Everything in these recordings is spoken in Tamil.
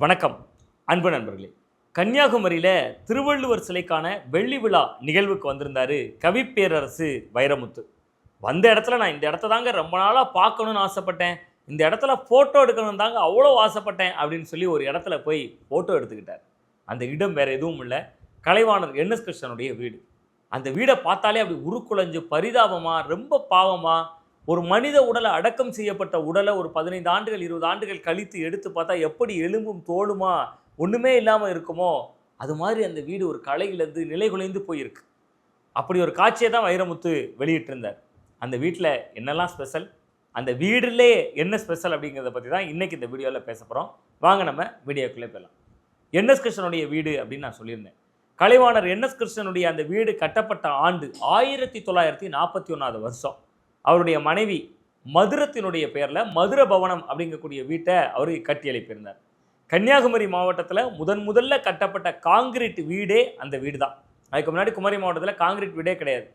வணக்கம் அன்பு நண்பர்களே. கன்னியாகுமரியில் திருவள்ளுவர் சிலைக்கான வெள்ளி விழா நிகழ்வுக்கு வந்திருந்தாரு கவிப்பேரரசு வைரமுத்து. வந்த இடத்துல நான் இந்த இடத்த தாங்க ரொம்ப நாளாக பார்க்கணும்னு ஆசைப்பட்டேன். இந்த இடத்துல ஃபோட்டோ எடுக்கணும் தாங்க அவ்வளோ ஆசைப்பட்டேன் அப்படின்னு சொல்லி ஒரு இடத்துல போய் ஃபோட்டோ எடுத்துக்கிட்டார். அந்த இடம் வேறு எதுவும் இல்லை. கலைவாணர் என்எஸ் கிருஷ்ணனுடைய வீடு. அந்த வீடை பார்த்தாலே அப்படி உருக்குலைஞ்சு பரிதாபமாக ரொம்ப பாவமாக ஒரு மனித உடலை அடக்கம் செய்யப்பட்ட உடலை ஒரு பதினைந்து ஆண்டுகள் இருபது ஆண்டுகள் கழித்து எடுத்து பார்த்தா எப்படி எலும்பும் தோளுமா ஒன்றுமே இல்லாமல் இருக்குமோ அது மாதிரி அந்த வீடு ஒரு கலையிலேருந்து நிலை குலைந்து போயிருக்கு. அப்படி ஒரு காட்சியை தான் வைரமுத்து வெளியிட்டிருந்தார். அந்த வீட்டில் என்னெல்லாம் ஸ்பெஷல் அந்த வீடுலே என்ன ஸ்பெஷல் அப்படிங்கிறத பற்றி தான் இன்றைக்கி இந்த வீடியோவில் பேச போகிறோம் வாங்க நம்ம வீடியோக்குள்ளே போயிடலாம். என்எஸ் கிருஷ்ணனுடைய வீடு அப்படின்னு நான் சொல்லியிருந்தேன். கலைவாணர் என்எஸ் கிருஷ்ணனுடைய அந்த வீடு கட்டப்பட்ட ஆண்டு ஆயிரத்தி தொள்ளாயிரத்தி நாற்பத்தி ஒன்றாவது வருஷம். அவருடைய மனைவி மதுரத்தினுடைய பெயரில் மதுர பவனம் அப்படிங்கக்கூடிய வீட்டை அவர் கட்டியளிப்பிருந்தார் கன்னியாகுமரி மாவட்டத்தில் முதன் முதல்ல கட்டப்பட்ட காங்கிரீட் வீடே அந்த வீடு தான் அதுக்கு முன்னாடி குமரி மாவட்டத்தில் காங்கிரீட் வீடே கிடையாது.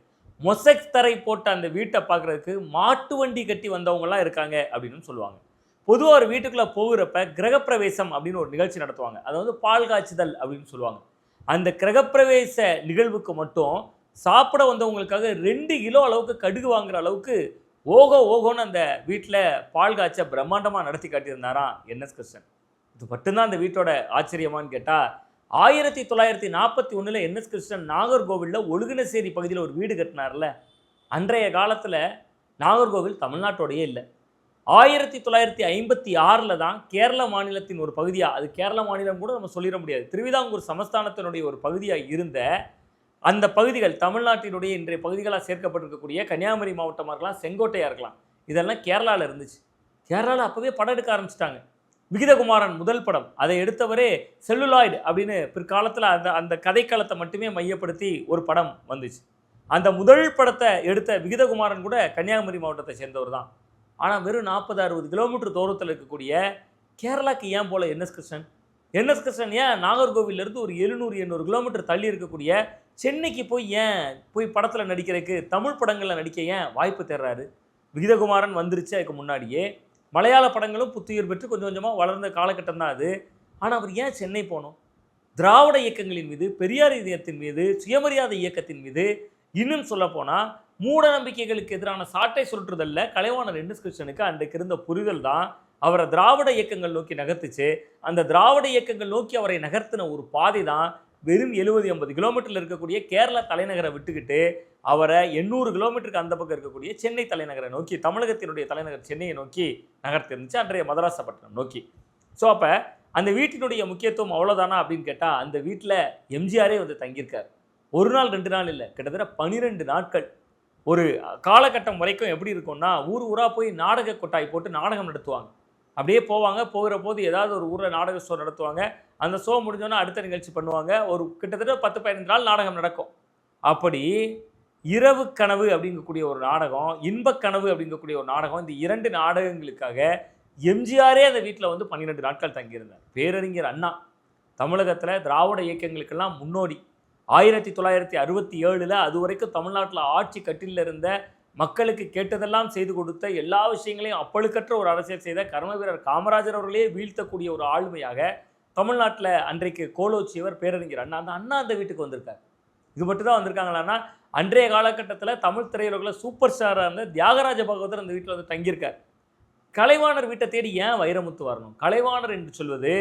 மொசைக் தரை போட்ட அந்த வீட்டை பார்க்குறதுக்கு மாட்டு வண்டி கட்டி வந்தவங்களாம் இருக்காங்க அப்படின்னு சொல்லுவாங்க. பொதுவாக ஒரு வீட்டுக்குள்ளே போகிறப்ப கிரகப்பிரவேசம் அப்படின்னு ஒரு நிகழ்ச்சி நடத்துவாங்க. அதை வந்து பால் காய்ச்சுதல் அப்படின்னு சொல்லுவாங்க. அந்த கிரகப்பிரவேச நிகழ்வுக்கு மட்டும் சாப்பிட வந்தவங்களுக்காக ரெண்டு கிலோ அளவுக்கு கடுகு வாங்குற அளவுக்கு ஓகோ ஓகோன்னு அந்த வீட்டில் பால் காய்ச்ச பிரம்மாண்டமாக நடத்தி காட்டியிருந்தாராம் என்எஸ் கிருஷ்ணன். இது மட்டும்தான் அந்த வீட்டோட ஆச்சரியமான்னு கேட்டால் ஆயிரத்தி தொள்ளாயிரத்தி நாற்பத்தி ஒன்றில் என்எஸ் கிருஷ்ணன் நாகர்கோவிலில் ஒழுகினசேரி பகுதியில் ஒரு வீடு கட்டினார்ல அன்றைய காலத்தில் நாகர்கோவில் தமிழ்நாட்டோடையே இல்லை. ஆயிரத்தி தொள்ளாயிரத்தி ஐம்பத்தி ஆறில் தான் கேரள மாநிலத்தின் ஒரு பகுதியாக அது கேரள மாநிலம் கூட நம்ம சொல்லிட முடியாது. திருவிதாங்கூர் சமஸ்தானத்தினுடைய ஒரு பகுதியாக இருந்த அந்த பகுதிகள் தமிழ்நாட்டினுடைய இன்றைய பகுதிகளாக சேர்க்கப்பட்டிருக்கக்கூடிய கன்னியாகுமரி மாவட்டமாக இருக்கலாம் செங்கோட்டையாக இருக்கலாம். இதெல்லாம் கேரளாவில் இருந்துச்சு. கேரளாவில் அப்போவே படம் எடுக்க ஆரம்பிச்சிட்டாங்க. விகிதகுமாரன் முதல் படம். அதை எடுத்தவரே செல்லுலாய்டு அப்படின்னு பிற்காலத்தில் அந்த அந்த கதைக்களத்தை மட்டுமே மையப்படுத்தி ஒரு படம் வந்துச்சு. அந்த முதல் படத்தை எடுத்த விகிதகுமாரன் கூட கன்னியாகுமரி மாவட்டத்தை சேர்ந்தவர் தான். ஆனால் வெறும் நாற்பது அறுபது கிலோமீட்டர் தூரத்தில் இருக்கக்கூடிய கேரளாக்கு ஏன் போல என்எஸ் கிருஷ்ணன்? என்எஸ் கிருஷ்ணன் ஏன் நாகர்கோவிலேருந்து ஒரு எழுநூறு எண்ணூறு கிலோமீட்டர் தள்ளி இருக்கக்கூடிய சென்னைக்கு போய் ஏன் போய் படத்தில் நடிக்கிறதுக்கு தமிழ் படங்களில் நடிக்க ஏன் வாய்ப்பு தர்றாரு? விகிதகுமாரன் வந்துருச்சு அதுக்கு முன்னாடியே. மலையாள படங்களும் புத்துயிர் பெற்று கொஞ்சம் கொஞ்சமாக வளர்ந்த காலகட்டம் தான் அது. ஆனால் அவர் ஏன் சென்னை போனோம்? திராவிட இயக்கங்களின் மீது பெரியார் இதயத்தின் மீது சுயமரியாதை இயக்கத்தின் மீது இன்னும் சொல்லப்போனால் மூட நம்பிக்கைகளுக்கு எதிரான சாட்டை சுருட்டுதல்ல கலைவாணர் என்எஸ் கிருஷ்ணனுக்கு அன்றைக்கு இருந்த புரிதல் தான். அவரை திராவிட இயக்கங்கள் நோக்கி நகர்த்துச்சு. அந்த திராவிட இயக்கங்கள் நோக்கி அவரை நகர்த்தின ஒரு பாதை தான் வெறும் எழுபது எண்பது கிலோமீட்டரில் இருக்கக்கூடிய கேரள தலைநகரை விட்டுக்கிட்டு அவரை எண்ணூறு கிலோமீட்டருக்கு அந்த பக்கம் இருக்கக்கூடிய சென்னை தலைநகரை நோக்கி தமிழகத்தினுடைய தலைநகர் சென்னையை நோக்கி நகர்த்திருந்துச்சு அன்றைய மதராசப்பட்டினம் நோக்கி. ஸோ அப்போ அந்த வீட்டினுடைய முக்கியத்துவம் அவ்வளோதானா அப்படின்னு கேட்டால் அந்த வீட்டில் எம்ஜிஆரே வந்து தங்கியிருக்கார். ஒரு நாள் ரெண்டு நாள் இல்லை கிட்டத்தட்ட பனிரெண்டு நாட்கள். ஒரு காலகட்டம் வரைக்கும் எப்படி இருக்கும்னா ஊர் ஊராக போய் நாடக கொட்டாய் போட்டு நாடகம் நடத்துவாங்க. அப்படியே போவாங்க. போகிற போது ஏதாவது ஒரு ஊரில் நாடக ஷோ நடத்துவாங்க. அந்த ஷோ முடிஞ்சோன்னா அடுத்த நிகழ்ச்சி பண்ணுவாங்க. ஒரு கிட்டத்தட்ட பத்து பதினஞ்சு நாள் நாடகம் நடக்கும். அப்படி இரவு கனவு அப்படிங்கக்கூடிய ஒரு நாடகம் இன்பக் கனவு அப்படிங்கக்கூடிய ஒரு நாடகம் இந்த இரண்டு நாடகங்களுக்காக எம்ஜிஆரே அந்த வீட்டில் வந்து பன்னிரெண்டு நாட்கள் தங்கியிருந்தார். பேரறிஞர் அண்ணா. தமிழகத்தில் திராவிட இயக்கங்களுக்கெல்லாம் முன்னோடி. ஆயிரத்தி தொள்ளாயிரத்தி அறுபத்தி ஏழில் அது வரைக்கும் தமிழ்நாட்டில் ஆட்சி கட்டிலில் இருந்த மக்களுக்கு கேட்டதெல்லாம் செய்து கொடுத்த எல்லா விஷயங்களையும் அப்பழுக்கற்ற ஒரு அரசியல் செய்த கர்ம வீரர் காமராஜர் அவர்களே வீழ்த்தக்கூடிய ஒரு ஆளுமையாக தமிழ்நாட்டில் அன்றைக்கு கோலோச்சியவர் பேரறிஞர் அண்ணா. அந்த அண்ணா அந்த வீட்டுக்கு வந்திருக்கார். இது மட்டும் தான் வந்திருக்காங்களான்னா அன்றைய காலகட்டத்தில் தமிழ் திரையுலகில் சூப்பர் ஸ்டாராக இருந்த தியாகராஜ பகவதர் அந்த வீட்டில் வந்து தங்கியிருக்கார். கலைவாணர் வீட்டை தேடி ஏன் வைரமுத்து வரணும்? கலைவாணர் என்று சொல்வது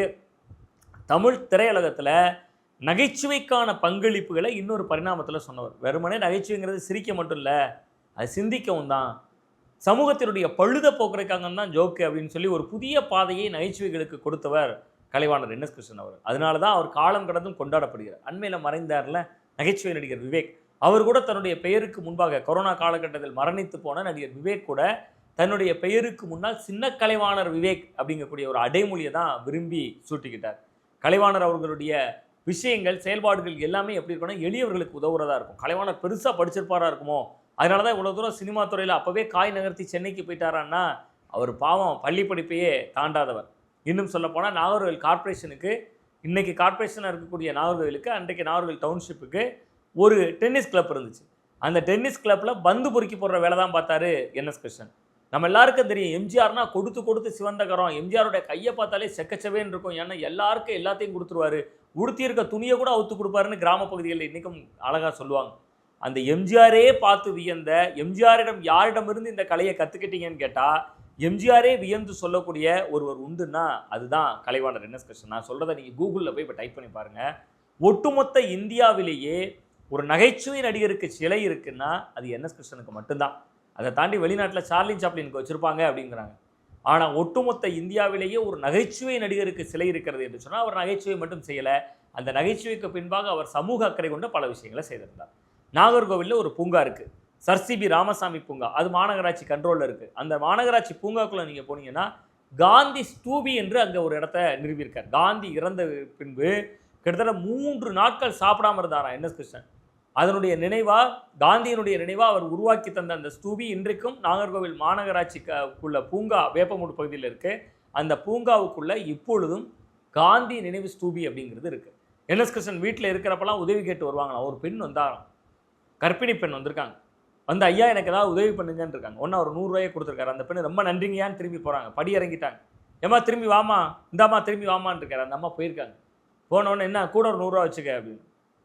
தமிழ் திரையுலகத்தில் நகைச்சுவைக்கான பங்களிப்புகளை இன்னொரு பரிணாமத்தில் சொன்னவர். வெறுமனே நகைச்சுவைங்கிறது சிரிக்க மட்டும் இல்லை அது சிந்திக்கவும் தான். சமூகத்தினுடைய பழுத போக்குறதுக்காக தான் ஜோக்கு அப்படின்னு சொல்லி ஒரு புதிய பாதையை நகைச்சுவைகளுக்கு கொடுத்தவர் கலைவாணர் என்எஸ் கிருஷ்ணன் அவர் அதனால தான் அவர் காலம் கடந்தும் கொண்டாடப்படுகிறார். அண்மையில் மறைந்தார்ல நகைச்சுவை நடிகர் விவேக். அவர் கூட தன்னுடைய பெயருக்கு முன்பாக கொரோனா காலகட்டத்தில் மரணித்து போன நடிகர் விவேக் கூட தன்னுடைய பெயருக்கு முன்னால் சின்ன கலைவாணர் விவேக் அப்படிங்கக்கூடிய ஒரு அடைமொழியை தான் விரும்பி சூட்டிக்கிட்டார். கலைவாணர் அவர்களுடைய விஷயங்கள் செயல்பாடுகள் எல்லாமே எப்படி இருக்கும்னா எளியவர்களுக்கு உதவுறதா இருக்கும். கலைவாணர் பெருசாக படிச்சிருப்பாரா இருக்குமோ? அதனால தான் இவ்வளோ தூரம் சினிமா துறையில் அப்போவே காய் நகர்த்தி சென்னைக்கு போயிட்டாரான்னா அவர் பாவம் பள்ளி படிப்பையே தாண்டாதவர். இன்னும் சொல்லப்போனால் நாகர்கோவில் கார்ப்பரேஷனுக்கு இன்றைக்கி கார்ப்பரேஷனாக இருக்கக்கூடிய நாகர்கோவிலுக்கு அன்றைக்கு நாகர்கோவில் டவுன்ஷிப்புக்கு ஒரு டென்னிஸ் கிளப் இருந்துச்சு. அந்த டென்னிஸ் கிளப்பில் பந்து பொறுக்கி போடுற வேலை தான் பார்த்தாரு என்எஸ் கிருஷ்ணன். நம்ம எல்லாருக்கும் தெரியும் எம்ஜிஆர்னா கொடுத்து கொடுத்து சிவந்தகரம். எம்ஜிஆருடைய கையை பார்த்தாலே செக்கச்சவேன்னு இருக்கும் ஏன்னா எல்லாருக்கும் எல்லாத்தையும் கொடுத்துருவாரு. உடுத்தி இருக்க துணியை கூட அவுத்து கொடுப்பாருன்னு கிராம பகுதிகளில் இன்றைக்கும் அழகாக சொல்லுவாங்க. அந்த எம்ஜிஆரே பார்த்து வியந்த எம்ஜிஆரிடம் யாரிடமிருந்து இந்த கலையை கற்றுக்கிட்டீங்கன்னு கேட்டால் எம்ஜிஆரே வியந்து சொல்லக்கூடிய ஒருவர் உண்டுன்னா அதுதான் கலைவாணர் என்எஸ் கிருஷ்ணன் நான் சொல்கிறத நீங்கள் கூகுளில் போய் இப்போ டைப் பண்ணி பாருங்கள் ஒட்டுமொத்த இந்தியாவிலேயே ஒரு நகைச்சுவை நடிகருக்கு சிலை இருக்குன்னா அது என்எஸ் கிருஷ்ணனுக்கு மட்டும்தான். அதை தாண்டி வெளிநாட்டில் சார்லின் சாப்ளினுக்கு வச்சுருப்பாங்க அப்படிங்கிறாங்க. ஆனால் ஒட்டுமொத்த இந்தியாவிலேயே ஒரு நகைச்சுவை நடிகருக்கு சிலை இருக்கிறது என்று சொன்னால் அவர் நகைச்சுவை மட்டும் செய்யலை. அந்த நகைச்சுவைக்கு பின்பாக அவர் சமூக அக்கறை கொண்டு பல விஷயங்களை செய்திருந்தார். நாகர்கோவிலில் ஒரு பூங்கா இருக்குது சர்சிபி ராமசாமி பூங்கா. அது மாநகராட்சி கண்ட்ரோலில் இருக்குது அந்த மாநகராட்சி பூங்காக்குள்ளே நீங்கள் போனீங்கன்னா காந்தி ஸ்தூபி என்று அங்கே ஒரு இடத்த நிறுவியிருக்கார். காந்தி இறந்த பின்பு கிட்டத்தட்ட மூன்று நாட்கள் சாப்பிடாம இருந்தாராம் என்எஸ் கிருஷ்ணன். அதனுடைய நினைவா காந்தியினுடைய நினைவா அவர் உருவாக்கி தந்த அந்த ஸ்தூபி இன்றைக்கும் நாகர்கோவில் மாநகராட்சிக்குள்ள பூங்கா வேப்பமூடு பகுதியில் இருக்கு. அந்த பூங்காவுக்குள்ள இப்பொழுதும் காந்தி நினைவு ஸ்தூபி அப்படிங்கிறது இருக்கு. என்எஸ் கிருஷ்ணன் வீட்டில் இருக்கிறப்பெல்லாம் உதவி கேட்டு வருவாங்களாம். ஒரு பெண் வந்தாராம். கர்ப்பிணி பெண் வந்திருக்காங்க. வந்து ஐயா எனக்கு ஏதாவது உதவி பண்ணுங்கன்னு இருக்காங்க. ஒன்றா ஒரு நூறுரூவாயை கொடுத்துருக்காரு. அந்த பெண் ரொம்ப நன்றிங்கயான்னு திரும்பி போகிறாங்க படி இறங்கிட்டாங்க. ஏம்மா திரும்பி வாமா இந்தாம்மா திரும்பி வாமான்னு இருக்காரு. அந்த அம்மா போயிருக்காங்க. போனோடனே என்ன கூட ஒரு நூறுரூவா வச்சுக்க அப்படின்னு.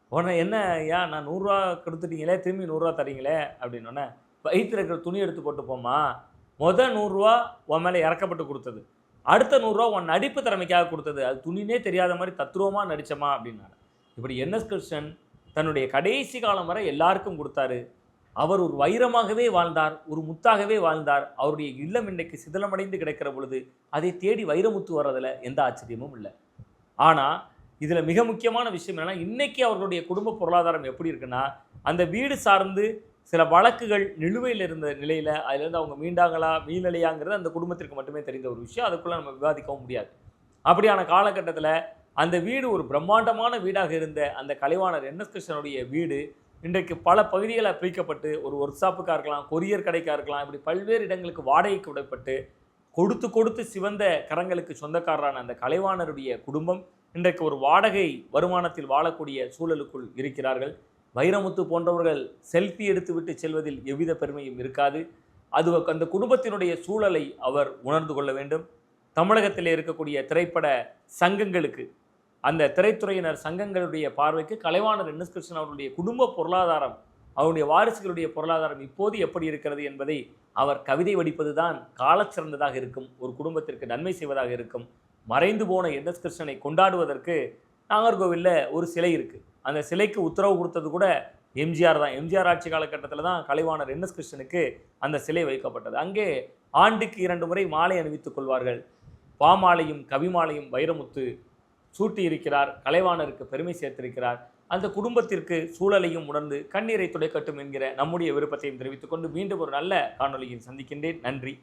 உடனே என்ன ஐயா நான் நூறுரூவா கொடுத்துட்டீங்களே திரும்பி நூறுரூவா தரீங்களே அப்படின்னோடனே வயிற்றுல இருக்கிற துணி எடுத்து போட்டு போமா மொதல் நூறுரூவா உன் மேலே இறக்கப்பட்டு கொடுத்தது. அடுத்த நூறுரூவா உன் நடிப்பு திறமைக்காக கொடுத்தது. அது துணினே தெரியாத மாதிரி தத்ரூபமாக நடித்தமா அப்படின்னாரு இப்படி என்எஸ் கிருஷ்ணன் தன்னுடைய கடைசி காலம் வரை எல்லாருக்கும் கொடுத்தாரு. அவர் ஒரு வைரமாகவே வாழ்ந்தார் ஒரு முத்தாகவே வாழ்ந்தார். அவருடைய இல்லம் இன்றைக்கு சிதிலமடைந்து கிடக்கிற பொழுது அதை தேடி வைரமுத்து வர்றதில் எந்த ஆச்சரியமும் இல்லை. ஆனால் இதில் மிக முக்கியமான விஷயம் என்னென்னா இன்றைக்கி அவர்களுடைய குடும்ப பொருளாதாரம் எப்படி இருக்குன்னா அந்த வீடு சார்ந்து சில வழக்குகள் நிலுவையில் இருந்த நிலையில் அதுலேருந்து அவங்க மீண்டாங்களா மீளலையாங்கிறது அந்த குடும்பத்திற்கு மட்டுமே தெரிந்த ஒரு விஷயம். அதுக்குள்ளே நம்ம விவாதிக்கவும் முடியாது. அப்படியான காலகட்டத்தில் அந்த வீடு ஒரு பிரம்மாண்டமான வீடாக இருந்த அந்த கலைவாணர் என்எஸ் கிருஷ்ணனுடைய வீடு இன்றைக்கு பல பகுதிகளாக பிரிக்கப்பட்டு ஒரு ஒர்க் ஷாப்புக்காக இருக்கலாம் கொரியர் கடைக்காக இருக்கலாம் இப்படி பல்வேறு இடங்களுக்கு வாடகைக்கு விடப்பட்டு கொடுத்து கொடுத்து சிவந்த கரங்களுக்கு சொந்தக்காரரான அந்த கலைவாணருடைய குடும்பம் இன்றைக்கு ஒரு வாடகை வருமானத்தில் வாழக்கூடிய சூழலுக்குள் இருக்கிறார்கள். வைரமுத்து போன்றவர்கள் செல்ஃபி எடுத்துவிட்டு செல்வதில் எவ்வித பெருமையும் இருக்காது. அது அந்த குடும்பத்தினுடைய சூழலை அவர் உணர்ந்து கொள்ள வேண்டும். தமிழகத்தில் இருக்கக்கூடிய திரைப்பட சங்கங்களுக்கு அந்த திரைத்துறையினர் சங்கங்களுடைய பார்வைக்கு கலைவாணர் என்எஸ் கிருஷ்ணன் அவருடைய குடும்ப பொருளாதாரம் அவருடைய வாரிசுகளுடைய பொருளாதாரம் இப்போது எப்படி இருக்கிறது என்பதை அவர் கவிதை வடிப்பதுதான் காலச்சிறந்ததாக இருக்கும் ஒரு குடும்பத்திற்கு நன்மை செய்வதாக இருக்கும். மறைந்து போன என்எஸ் கிருஷ்ணனை கொண்டாடுவதற்கு நாகர்கோவிலில் ஒரு சிலை இருக்குது அந்த சிலைக்கு உத்தரவு கொடுத்தது கூட எம்ஜிஆர் தான். எம்ஜிஆர் ஆட்சி காலகட்டத்தில் தான் கலைவாணர் என்எஸ் கிருஷ்ணனுக்கு அந்த சிலை வைக்கப்பட்டது. அங்கே ஆண்டுக்கு இரண்டு முறை மாலை அணிவித்துக் கொள்வார்கள். பாமாலையும் கவிமாலையும் வைரமுத்து சூட்டி இருக்கிறார் கலைவாணருக்கு பெருமை சேர்த்திருக்கிறார். அந்த குடும்பத்திற்கு சூழலையும் உணர்ந்து கண்ணீரை துடைக்கட்டும் என்கிற நம்முடைய விருப்பத்தையும் தெரிவித்துக் கொண்டு மீண்டும் ஒரு நல்ல காணொலியில் சந்திக்கின்றேன். நன்றி.